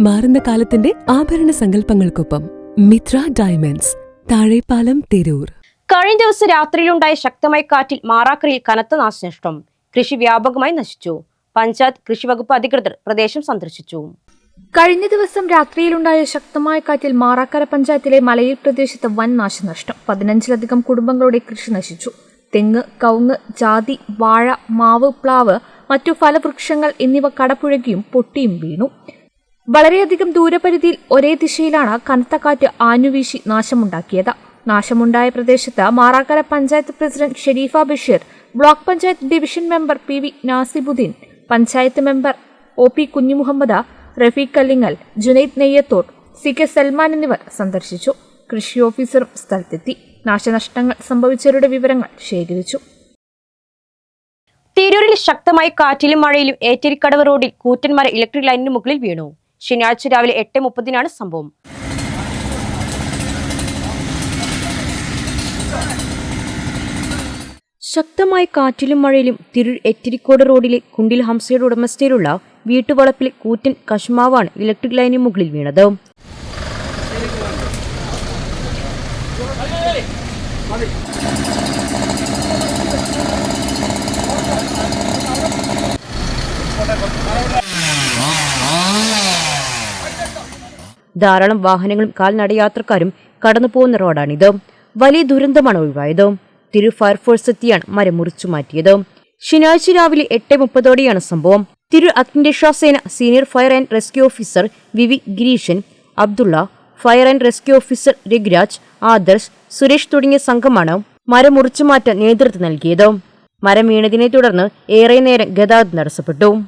മാറുന്ന കാലത്തിന്റെ ആഭരണ സങ്കല്പങ്ങൾക്കൊപ്പം മിത്ര ഡയമണ്ട്സ് താഴെപ്പാലം തിരൂർ. കഴിഞ്ഞ ദിവസം രാത്രിയിലുണ്ടായ ശക്തമായ കാറ്റിൽ മാറാക്കരയിൽ കനത്ത നാശനഷ്ടം കൃഷി വ്യാപകമായി നശിച്ചു. പഞ്ചായത്ത് കൃഷി വകുപ്പ് അധികൃതർ പ്രദേശം സന്ദർശിച്ചു. കഴിഞ്ഞ ദിവസം രാത്രിയിലുണ്ടായ ശക്തമായ കാറ്റിൽ മാറാക്കര പഞ്ചായത്തിലെ മലയിൽ പ്രദേശത്ത് വൻ നാശനഷ്ടം. പതിനഞ്ചിലധികം കുടുംബങ്ങളുടെ കൃഷി നശിച്ചു. തെങ്ങ് കവുങ്ങ് ജാതി വാഴ മാവ് പ്ലാവ് മറ്റു ഫലവൃക്ഷങ്ങൾ എന്നിവ കടപുഴകിയും പൊട്ടിയും വീണു. വളരെയധികം ദൂരപരിധിയിൽ ഒരേ ദിശയിലാണ് കനത്ത കാറ്റ് ആഞ്ഞുവീശി നാശമുണ്ടാക്കിയത്. നാശമുണ്ടായ പ്രദേശത്ത് Marakkara panchayat president Shareefa Basheer block panchayat division member P V Nasibuddeen panchayat member O P Kunhimuhammad Rafeeq Kallingal Junaid Neyyathodu C K Salman എന്നിവർ സന്ദർശിച്ചു. കൃഷി ഓഫീസറും സ്ഥലത്തെത്തി. നാശനഷ്ടങ്ങൾ സംഭവിച്ചവരുടെ വിവരങ്ങൾ ശേഖരിച്ചു. തിരൂരിൽ ശക്തമായ കാറ്റിലും മഴയിലും ഏറ്റരിക്കടവ് റോഡിൽ കൂറ്റൻമര ഇലക്ട്രിക് ലൈനിന് മുകളിൽ വീണു. ശനിയാഴ്ച രാവിലെ എട്ട് മുപ്പതിനാണ് സംഭവം. ശക്തമായ കാറ്റിലും മഴയിലും തിരൂർ എറ്റിരിക്കോട് റോഡിലെ കുണ്ടിൽ ഹംസയുടെ ഉടമസ്ഥയിലുള്ള വീട്ടുവളപ്പിലെ കൂറ്റൻ കശുമാവാണ് ഇലക്ട്രിക് ലൈനിന് മുകളിൽ വീണത്. ധാരാളം വാഹനങ്ങളും കാൽനടയാത്രക്കാരും കടന്നുപോകുന്ന റോഡാണിത്. വലിയ ദുരന്തമാണ് ഒഴിവായത്. തിരു ഫയർഫോഴ്സ് എത്തിയാണ് മരം മുറിച്ചു മാറ്റിയത്. ശനിയാഴ്ച രാവിലെ എട്ട് മുപ്പതോടെയാണ് സംഭവം. തിരു അഗ്നിരക്ഷാസേന senior fire and rescue officer V V Gireeshan Abdulla fire and rescue officer Raghuraj Adarsh Suresh തുടങ്ങിയ സംഘമാണ് മരം മുറിച്ചു മാറ്റാൻ നേതൃത്വം നൽകിയത്. മരം വീണതിനെ തുടർന്ന് ഏറെ നേരം ഗതാഗതം തടസ്സപ്പെട്ടു.